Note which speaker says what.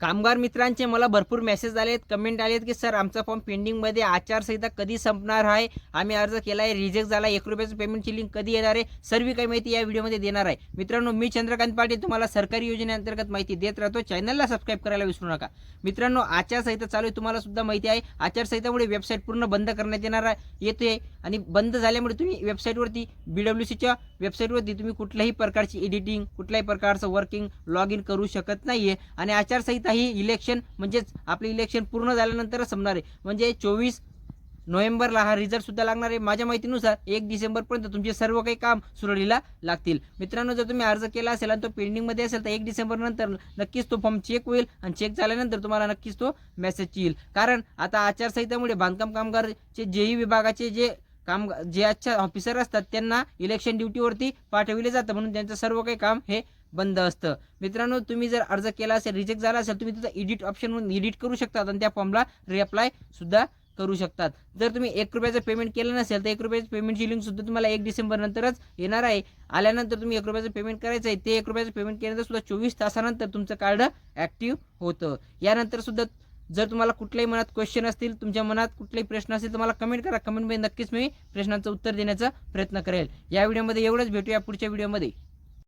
Speaker 1: कामगार मित्रांचे मला भरपूर मेसेज आलेत कमेंट आलेत की सर आमचा फॉर्म पेंडिंगमध्ये आचारसंहिता कधी संपणार आहे? आम्ही अर्ज केला आहे रिजेक्ट झाला एक रुपयाचं पेमेंटची लिंक कधी येणार आहे? सर्व काही माहिती या व्हिडिओमध्ये देणार आहे. मित्रांनो मी चंद्रकांत पाटील तुम्हाला सरकारी योजनेअंतर्गत माहिती देत राहतो. चॅनलला सबस्क्राईब करायला विसरू नका. मित्रांनो आचारसंहिता चालू आहे तुम्हाला सुद्धा माहिती आहे. आचारसंहितामुळे वेबसाईट पूर्ण बंद करण्यात येणार आहे येते आणि बंद झाल्यामुळे तुम्ही वेबसाईटवरती बी डब्ल्यू सीच्या वेबसाईटवरती तुम्ही कुठल्याही प्रकारची एडिटिंग कुठल्याही प्रकारचं वर्किंग लॉग इन करू शकत नाही आहे आणि आचारसंहिता ही इलेक्शन म्हणजेच आपले इलेक्शन पूर्ण झाल्यानंतरच संपणार आहे. म्हणजे चोवीस नोव्हेंबरला हा रिझल्ट सुद्धा लागणार आहे. माझ्या माहितीनुसार एक डिसेंबरपर्यंत तुमचे सर्व काही काम सुरळीला लागतील. मित्रांनो जर तुम्ही अर्ज केला असेल आणि तो पेंडिंगमध्ये असेल तर एक डिसेंबरनंतर नक्कीच तो फॉर्म चेक होईल आणि चेक झाल्यानंतर तुम्हाला नक्कीच तो मेसेज येईल. कारण आता आचारसंहितेमुळे बांधकाम कामगारचे जेही विभागाचे जे काम जे आजच्या ऑफिसर असतात त्यांना इलेक्शन ड्युटीवरती पाठविले जातं. म्हणून त्यांचं सर्व काही काम हे बंद असतं. मित्रांनो तुम्ही जर अर्ज केला असेल रिजेक्ट झाला असेल तुम्ही तिथं एडिट ऑप्शन म्हणून एडिट करू शकतात आणि त्या फॉर्मला रिअप्लाय सुद्धा करू शकतात. जर तुम्ही एक रुपयाचं पेमेंट केलं नसेल तर एक रुपयाचं पेमेंटची लिंक सुद्धा तुम्हाला एक डिसेंबर नंतरच येणार आहे. आल्यानंतर तुम्ही एक रुपयाचं पेमेंट करायचं आहे ते एक रुपयाचं पेमेंट केल्यानंतर सुद्धा चोवीस तासानंतर तुमचं कार्ड ॲक्टिव्ह होतं. यानंतर सुद्धा जर तुम्हाला कुठल्याही मनात क्वेश्चन असतील तुमच्या मनात कुठलेही प्रश्न असतील तर मला कमेंट करा. कमेंटमध्ये नक्कीच मी प्रश्नांचं उत्तर देण्याचा प्रयत्न करेल. या व्हिडिओमध्ये एवढंच. भेटूया पुढच्या व्हिडिओमध्ये